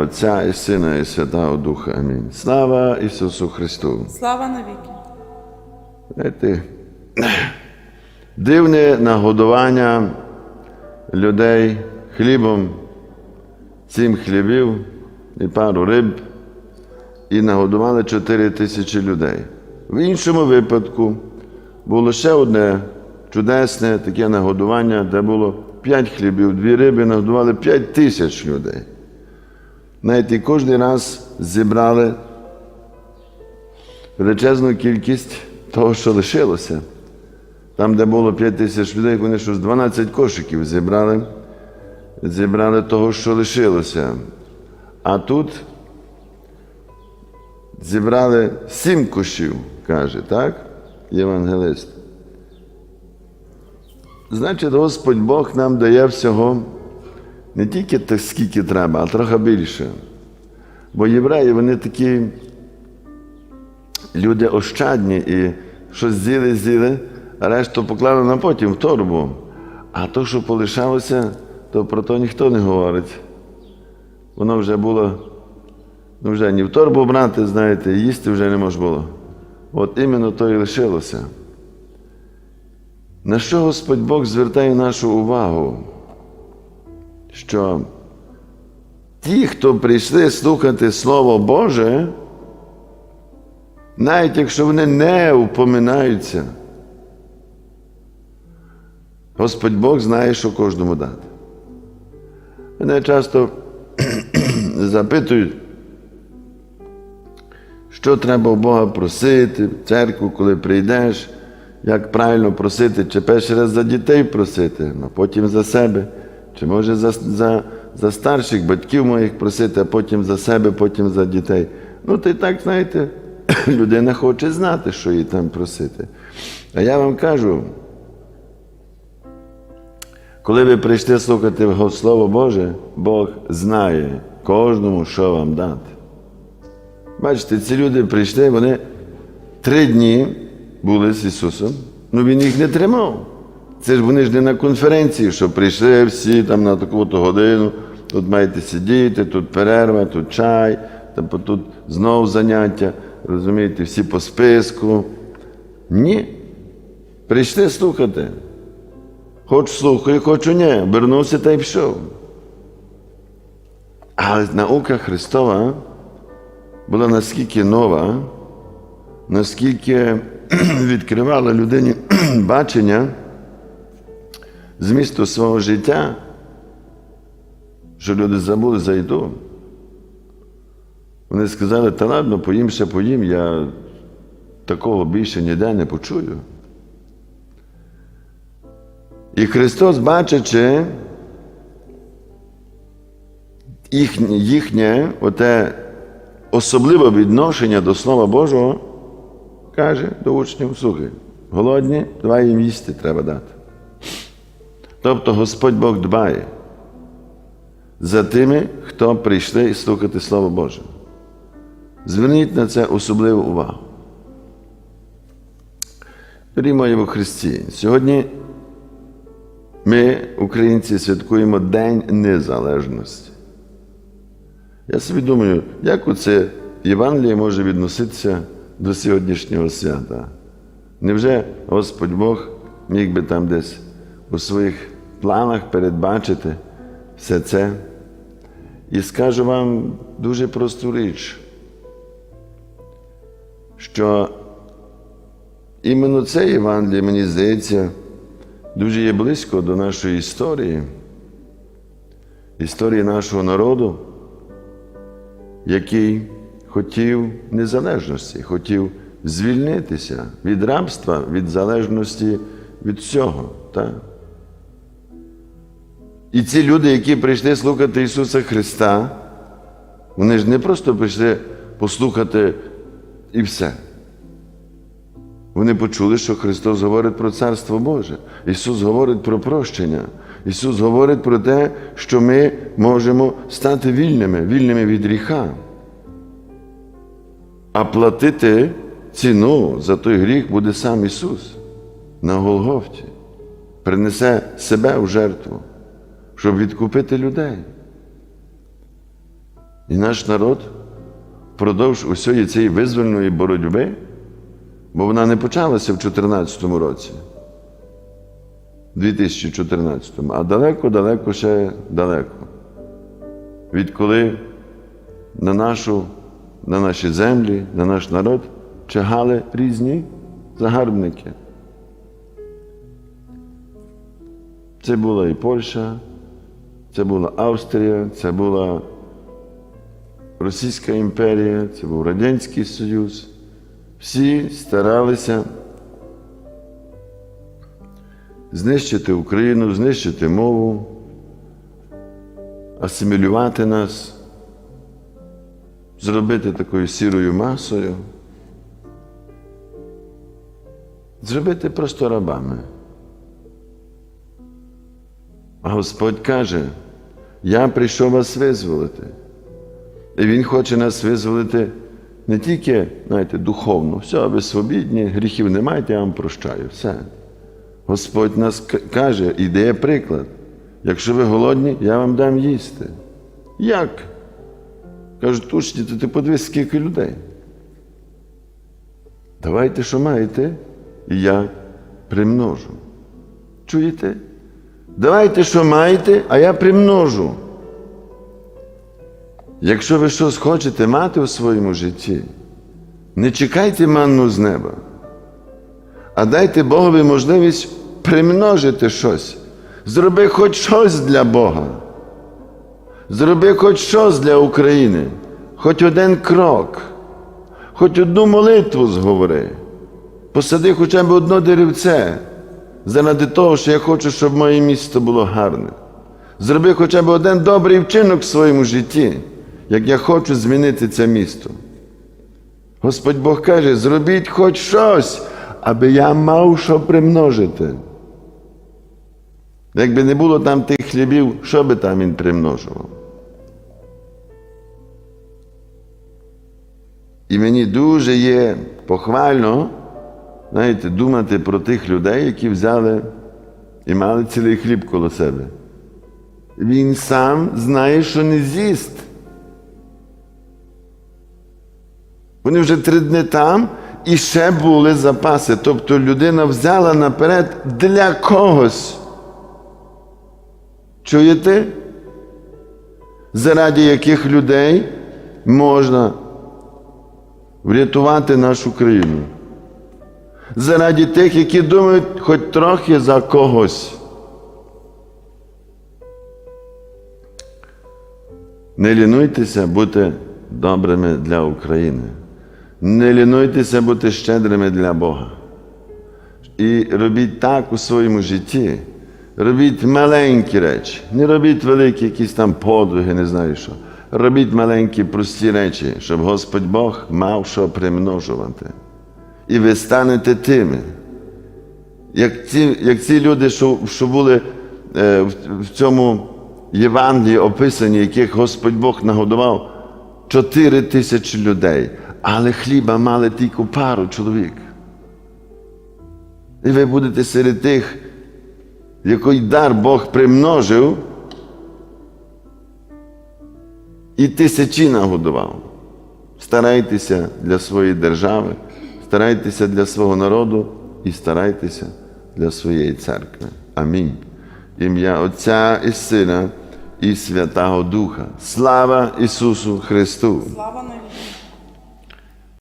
Отця і Сина, і Святого Духа. Амінь. Слава Ісусу Христу. Слава навіки. Знаєте, дивне нагодування людей хлібом, сім хлібів і пару риб, і нагодували 4 тисячі людей. В іншому випадку було ще одне чудесне таке нагодування, де було 5 хлібів, дві риби, нагодували 5 тисяч людей. Знаєте, кожен раз зібрали величезну кількість того, що лишилося. Там, де було 5 тисяч людей, вони щось 12 кошиків зібрали, зібрали того, що лишилося. А тут зібрали сім кошів, каже, так? Євангелист. Значить, Господь Бог нам дає всього не тільки так, скільки треба, а трохи більше. Бо євреї, вони такі люди ощадні і щось з'їли, з'їли, а решту поклали на потім в торбу. А то, що полишалося, то про то ніхто не говорить. Воно вже було, ну вже ні в торбу брати, знаєте, їсти вже не можна було. От іменно то і лишилося. На що Господь Бог звертає нашу увагу? Що ті, хто прийшли слухати Слово Боже, навіть якщо вони не упоминаються, Господь Бог знає, що кожному дати. Мене часто запитують, що треба у Бога просити, в церкву, коли прийдеш, як правильно просити, чи перший раз за дітей просити, а потім за себе, чи може за, за, за старших батьків моїх просити, а потім за себе, потім за дітей. Ну, й так, знаєте, людина хоче знати, що їй там просити. А я вам кажу, коли ви прийшли слухати Слово Боже, Бог знає кожному, що вам дати. Бачите, ці люди прийшли, вони три дні були з Ісусом, ну Він їх не тримав. Це ж вони ж не на конференції, що прийшли всі там на таку-то годину, тут маєте сидіти, тут перерва, тут чай, тут знову заняття, розумієте, всі по списку. Ні. Прийшли слухати. Хоч слухаю, хочу ні, вернувся та й пішов. Але наука Христова була наскільки нова, наскільки відкривала людині бачення змісту свого життя, що люди забули за їду. Вони сказали, та ладно, поїм ще поїм, я такого більше ніде не почую. І Христос, бачачи їхнє, їхнє оте особливе відношення до Слова Божого, каже до учнів, слухай, голодні, давай їм їсти треба дати. Тобто Господь Бог дбає за тими, хто прийшли слухати Слово Боже. Зверніть на це особливу увагу. Мої Христі, сьогодні ми, українці, святкуємо День Незалежності. Я собі думаю, як оце Євангеліє може відноситися до сьогоднішнього свята? Невже Господь Бог міг би там десь у своїх планах передбачити все це? І скажу вам дуже просту річ, що іменно це Євангеліє, мені здається, дуже є близько до нашої історії, історії нашого народу, який хотів незалежності, хотів звільнитися від рабства, від залежності від всього. Так? І ці люди, які прийшли слухати Ісуса Христа, вони ж не просто прийшли послухати і все. Вони почули, що Христос говорить про Царство Боже. Ісус говорить про прощення. Ісус говорить про те, що ми можемо стати вільними, вільними від гріха. А платити ціну за той гріх буде сам Ісус на Голгофті. Принесе себе в жертву, щоб відкупити людей. І наш народ впродовж усієї цієї визвольної боротьби, бо вона не почалася в 2014 році, 2014, а далеко-далеко ще далеко. Відколи на, нашу, на наші землі, на наш народ чагали різні загарбники. Це була і Польща, це була Австрія, це була Російська імперія, це був Радянський Союз. Всі старалися знищити Україну, знищити мову, асимілювати нас, зробити такою сірою масою, зробити просто рабами. А Господь каже, я прийшов вас визволити. І Він хоче нас визволити не тільки, знаєте, духовно, все, ви свобідні, гріхів не маєте, я вам прощаю. Все. Господь нас каже і дає приклад. Якщо ви голодні, я вам дам їсти. Як? Кажуть, учні, то ти подивись, скільки людей. Давайте, що маєте, і я примножу. Чуєте? Давайте, що маєте, а я примножу. Якщо ви щось хочете мати у своєму житті, не чекайте манну з неба, а дайте Богові можливість примножити щось. Зроби хоч щось для Бога. Зроби хоч щось для України, хоч один крок, хоч одну молитву зговори. Посади хоча б одно деревце заради того, що я хочу, щоб моє місто було гарне. Зроби хоча б один добрий вчинок в своєму житті, як я хочу змінити це місто. Господь Бог каже, зробіть хоч щось, аби я мав що примножити. Якби не було там тих хлібів, що би там він примножував? І мені дуже є похвально, знаєте, думати про тих людей, які взяли і мали цілий хліб коло себе. Він сам знає, що не з'їсть. Вони вже три дні там і ще були запаси. Тобто людина взяла наперед для когось. Чуєте? Заради яких людей можна врятувати нашу країну. Заради тих, які думають хоч трохи за когось. Не лінуйтеся бути добрими для України. Не лінуйтеся бути щедрими для Бога. І робіть так у своєму житті. Робіть маленькі речі. Не робіть великі якісь там подвиги, не знаю що. Робіть маленькі прості речі, щоб Господь Бог мав що примножувати. І ви станете тими. Як ці, як ці люди, що, що були е, в, в цьому Євангелії описані, яких Господь Бог нагодував 4 тисячі людей, але хліба мали тільки пару чоловік. І ви будете серед тих, який дар Бог примножив, і тисячі нагодував. Старайтеся для своєї держави, старайтеся для свого народу і старайтеся для своєї церкви. Амінь. Ім'я Отця і Сина і Святого Духа. Слава Ісусу Христу! Слава